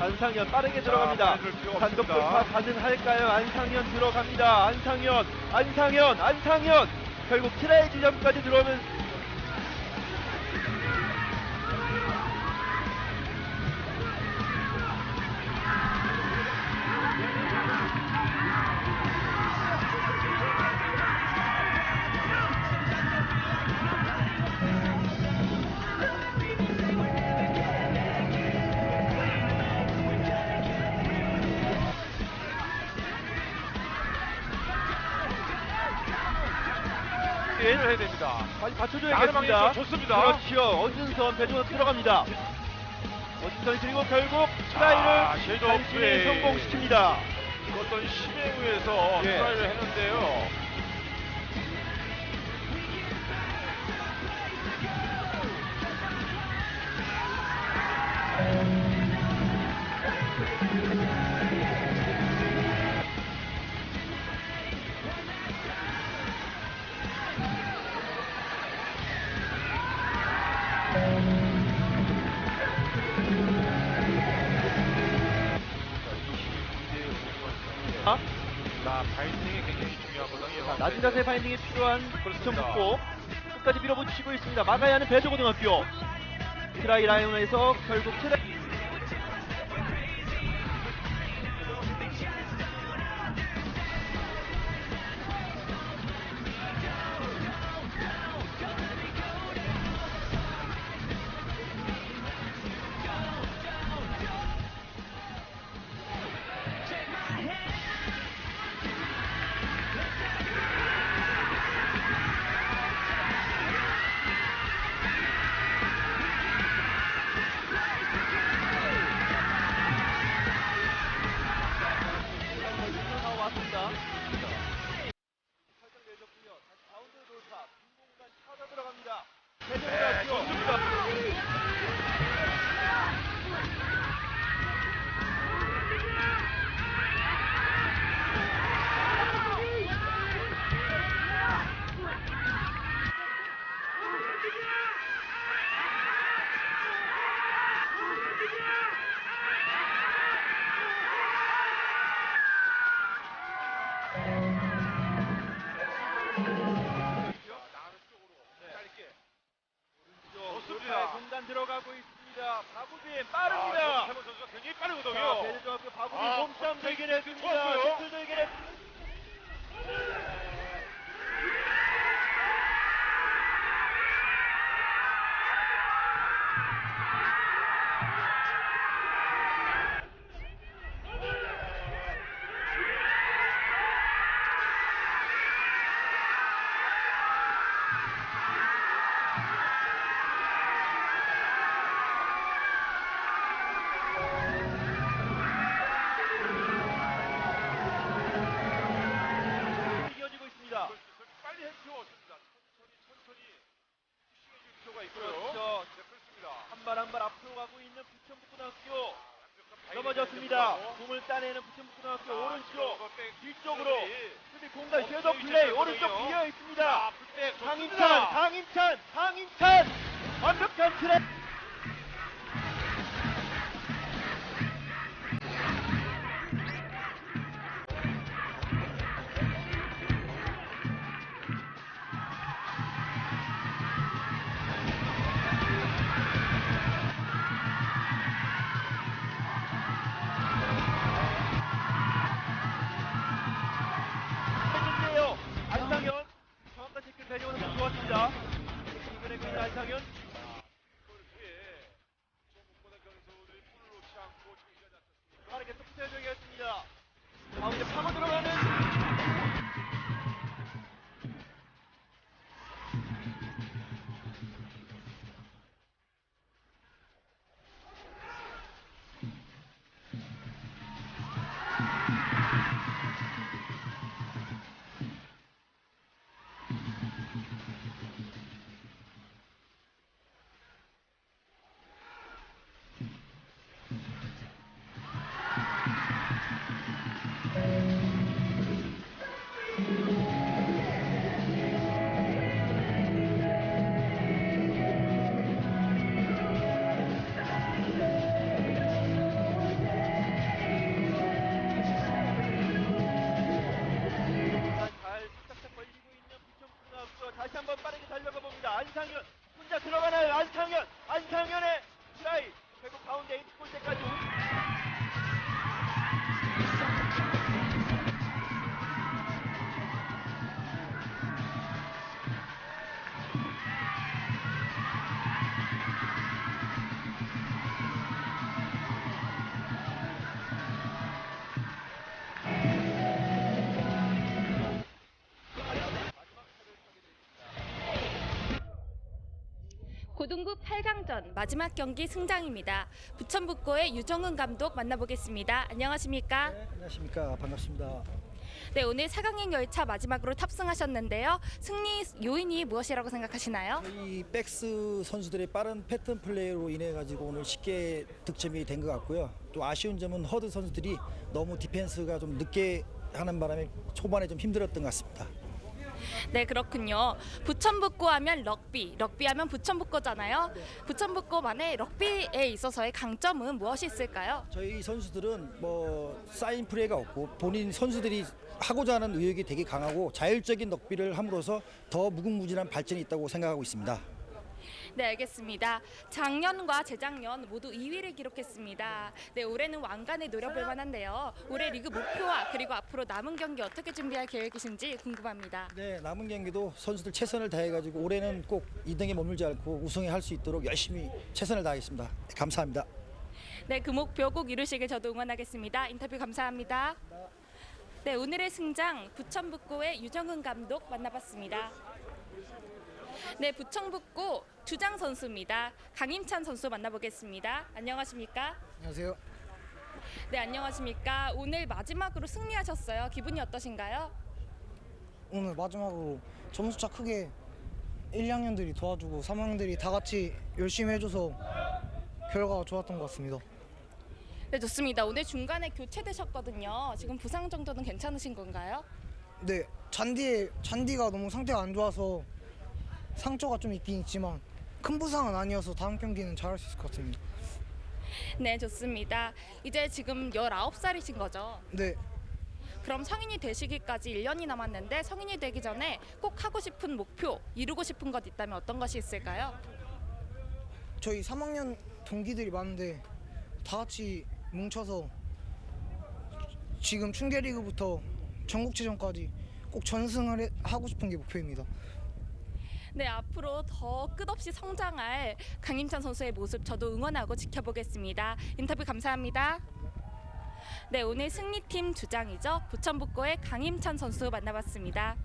안상현 빠르게 들어갑니다. 단독. 돌파 가능할까요? 안상현 들어갑니다. 안상현, 안상현, 안상현. 결국 트라이 지점까지 들어오면 해야 됩니다. 나르망이 받쳐줘야겠습니다. 좋습니다. 그렇죠. 어준선 배정으로 들어갑니다. 어준선 그리고 결국 트라이를 아, 플레이. 성공시킵니다. 어떤 심에 의해서 예. 트라이를 했는데요. 낮은 자세 파인딩이 필요한 그렇습니다. 붙고 끝까지 밀어붙이고 있습니다. 막아야 하는 배조고등학교. 트라이 라이온에서 결국 트라이 있습 들어가고. 공을 따내는 부천북고등학교 자, 오른쪽 이거 백 뒤쪽으로 수비. 공간 어, 수비 플레이. 오른쪽 비어 있습니다. 자, 풀백 강인찬. 강인찬, 강인찬 완벽한 트랙. 계속 기다려줘야겠습니다. 가운데 파고 들어가 고등부 8강전 마지막 경기 승장입니다. 부천북고의 유정은 감독 만나보겠습니다. 안녕하십니까? 네, 안녕하십니까 반갑습니다. 네, 오늘 4강행 열차 마지막으로 탑승하셨는데요. 승리 요인이 무엇이라고 생각하시나요? 이 백스 선수들의 빠른 패턴 플레이로 인해 가지고 오늘 쉽게 득점이 된 것 같고요. 또 아쉬운 점은 허드 선수들이 너무 디펜스가 좀 늦게 하는 바람에 초반에 좀 힘들었던 것 같습니다. 네, 그렇군요. 부천북고 하면 럭비, 럭비 하면 부천북고잖아요. 부천북고만의 럭비에 있어서의 강점은 무엇이 있을까요? 저희 선수들은 뭐 사인 플레이가 없고 본인 선수들이 하고자 하는 의욕이 되게 강하고 자율적인 넉비를 함으로써 더 무궁무진한 발전이 있다고 생각하고 있습니다. 네, 알겠습니다. 작년과 재작년 모두 2위를 기록했습니다. 네, 올해는 왕관에 노려볼 만한데요. 올해 리그 목표와 그리고 앞으로 남은 경기 어떻게 준비할 계획이신지 궁금합니다. 네, 남은 경기도 선수들 최선을 다해 가지고 올해는 꼭 2등에 머물지 않고 우승에 할 수 있도록 열심히 최선을 다하겠습니다. 감사합니다. 네, 그 목표 꼭 이루시길 저도 응원하겠습니다. 인터뷰 감사합니다. 네, 오늘의 승장 부천북고의 유정은 감독 만나봤습니다. 네, 부천북고 주장 선수입니다. 강임찬 선수 만나보겠습니다. 안녕하십니까? 안녕하세요. 네, 안녕하십니까? 오늘 마지막으로 승리하셨어요. 기분이 어떠신가요? 오늘 마지막으로 점수차 크게 1, 2학년들이 도와주고 3학년들이 다 같이 열심히 해줘서 결과가 좋았던 것 같습니다. 네, 좋습니다. 오늘 중간에 교체되셨거든요. 지금 부상 정도는 괜찮으신 건가요? 네, 잔디에 잔디가 너무 상태가 안 좋아서 상처가 좀 있긴 있지만 큰 부상은 아니어서 다음 경기는 잘할 수 있을 것 같습니다. 네, 좋습니다. 이제 지금 19살이신 거죠? 네, 그럼 성인이 되시기까지 1년이 남았는데 성인이 되기 전에 꼭 하고 싶은 목표, 이루고 싶은 것 있다면 어떤 것이 있을까요? 저희 3학년 동기들이 많은데 다 같이 뭉쳐서 지금 충계리그부터 전국체전까지 꼭 전승을 해- 하고 싶은 게 목표입니다. 네, 앞으로 더 끝없이 성장할 강임찬 선수의 모습 저도 응원하고 지켜보겠습니다. 인터뷰 감사합니다. 네, 오늘 승리팀 주장이죠. 부천북고의 강임찬 선수 만나봤습니다.